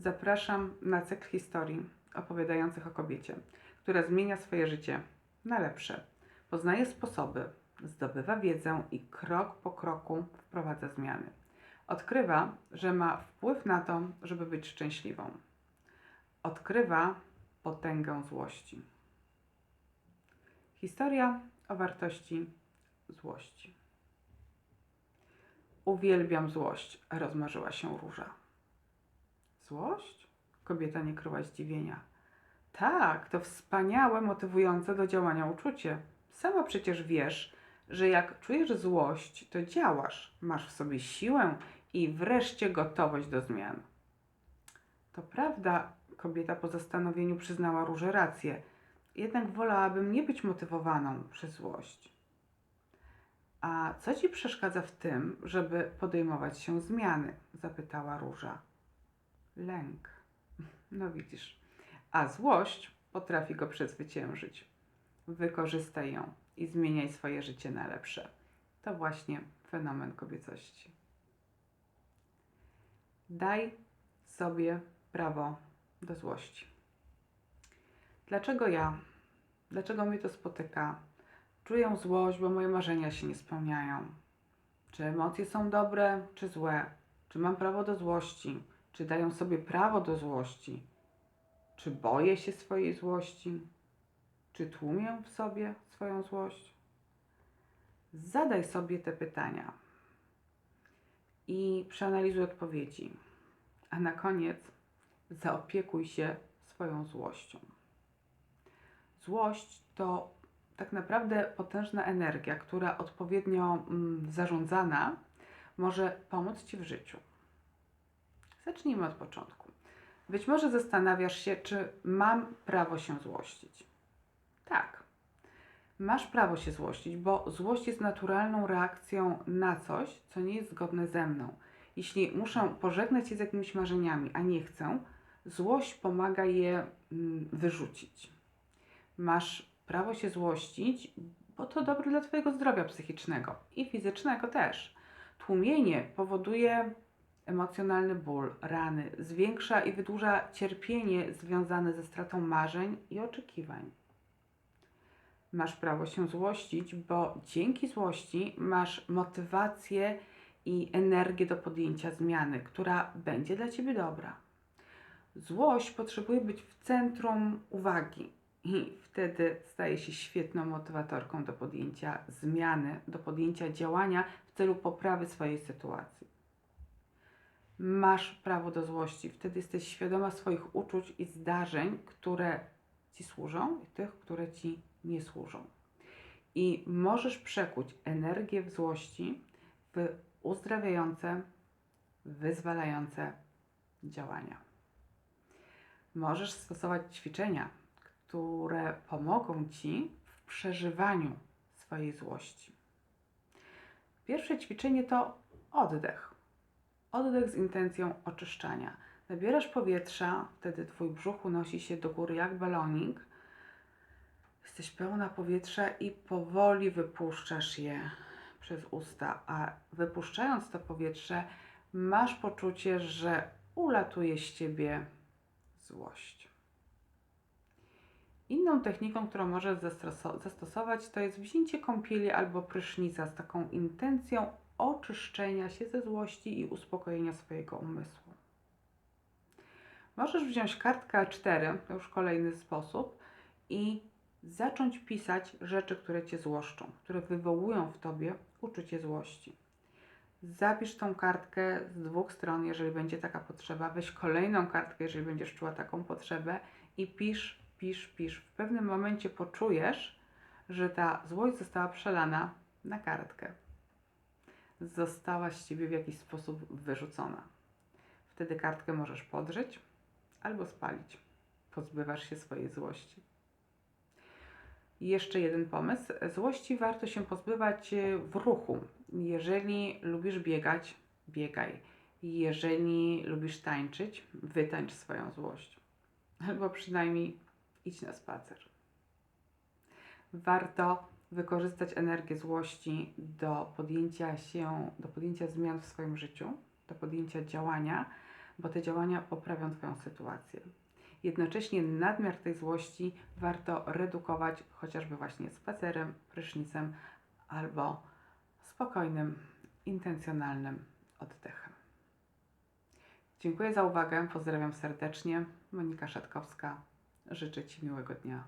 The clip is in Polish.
Zapraszam na cykl historii opowiadających o kobiecie, która zmienia swoje życie na lepsze. Poznaje sposoby, zdobywa wiedzę i krok po kroku wprowadza zmiany. Odkrywa, że ma wpływ na to, żeby być szczęśliwą. Odkrywa potęgę złości. Historia o wartości złości. Uwielbiam złość, rozmarzyła się róża. Złość? Kobieta nie kryła zdziwienia. Tak, to wspaniałe, motywujące do działania uczucie. Sama przecież wiesz, że jak czujesz złość, to działasz, masz w sobie siłę i wreszcie gotowość do zmian. To prawda, kobieta po zastanowieniu przyznała róże rację, jednak wolałabym nie być motywowaną przez złość. A co ci przeszkadza w tym, żeby podejmować się zmiany? zapytała róża. Lęk. No widzisz. A złość potrafi go przezwyciężyć. Wykorzystaj ją i zmieniaj swoje życie na lepsze. To właśnie fenomen kobiecości. Daj sobie prawo do złości. Dlaczego ja? Dlaczego mnie to spotyka? Czuję złość, bo moje marzenia się nie spełniają. Czy emocje są dobre, czy złe? Czy mam prawo do złości? Czy dają sobie prawo do złości? Czy boję się swojej złości? Czy tłumię w sobie swoją złość? Zadaj sobie te pytania i przeanalizuj odpowiedzi. A na koniec zaopiekuj się swoją złością. Złość to tak naprawdę potężna energia, która odpowiednio mm, zarządzana może pomóc Ci w życiu. Zacznijmy od początku. Być może zastanawiasz się, czy mam prawo się złościć. Tak, masz prawo się złościć, bo złość jest naturalną reakcją na coś, co nie jest zgodne ze mną. Jeśli muszę pożegnać się z jakimiś marzeniami, a nie chcę, złość pomaga je mm, wyrzucić. Masz prawo się złościć, bo to dobre dla Twojego zdrowia psychicznego i fizycznego też. Tłumienie powoduje emocjonalny ból, rany, zwiększa i wydłuża cierpienie związane ze stratą marzeń i oczekiwań. Masz prawo się złościć, bo dzięki złości masz motywację i energię do podjęcia zmiany, która będzie dla ciebie dobra. Złość potrzebuje być w centrum uwagi i wtedy staje się świetną motywatorką do podjęcia zmiany, do podjęcia działania w celu poprawy swojej sytuacji. Masz prawo do złości, wtedy jesteś świadoma swoich uczuć i zdarzeń, które ci służą i tych, które ci nie służą. I możesz przekuć energię w złości w uzdrawiające, wyzwalające działania. Możesz stosować ćwiczenia, które pomogą ci w przeżywaniu swojej złości. Pierwsze ćwiczenie to oddech. Oddech z intencją oczyszczania. Nabierasz powietrza, wtedy twój brzuch unosi się do góry jak balonik. Jesteś pełna powietrza i powoli wypuszczasz je przez usta, a wypuszczając to powietrze, masz poczucie, że ulatuje z ciebie złość. Inną techniką, którą możesz zastosować, to jest wzięcie kąpieli albo prysznica z taką intencją oczyszczenia się ze złości i uspokojenia swojego umysłu. Możesz wziąć kartkę A4, to już kolejny sposób, i zacząć pisać rzeczy, które cię złoszczą, które wywołują w tobie uczucie złości. Zapisz tą kartkę z dwóch stron, jeżeli będzie taka potrzeba. Weź kolejną kartkę, jeżeli będziesz czuła taką potrzebę i pisz, pisz, pisz. W pewnym momencie poczujesz, że ta złość została przelana na kartkę. Została z ciebie w jakiś sposób wyrzucona. Wtedy kartkę możesz podrzeć albo spalić. Pozbywasz się swojej złości. Jeszcze jeden pomysł. Złości warto się pozbywać e, w ruchu. Jeżeli lubisz biegać, biegaj. Jeżeli lubisz tańczyć, wytańcz swoją złość. Albo przynajmniej idź na spacer. Warto wykorzystać energię złości do podjęcia się, do podjęcia zmian w swoim życiu, do podjęcia działania, bo te działania poprawią Twoją sytuację. Jednocześnie nadmiar tej złości warto redukować chociażby właśnie spacerem, prysznicem albo spokojnym, intencjonalnym oddechem. Dziękuję za uwagę, pozdrawiam serdecznie. Monika Szatkowska, życzę Ci miłego dnia.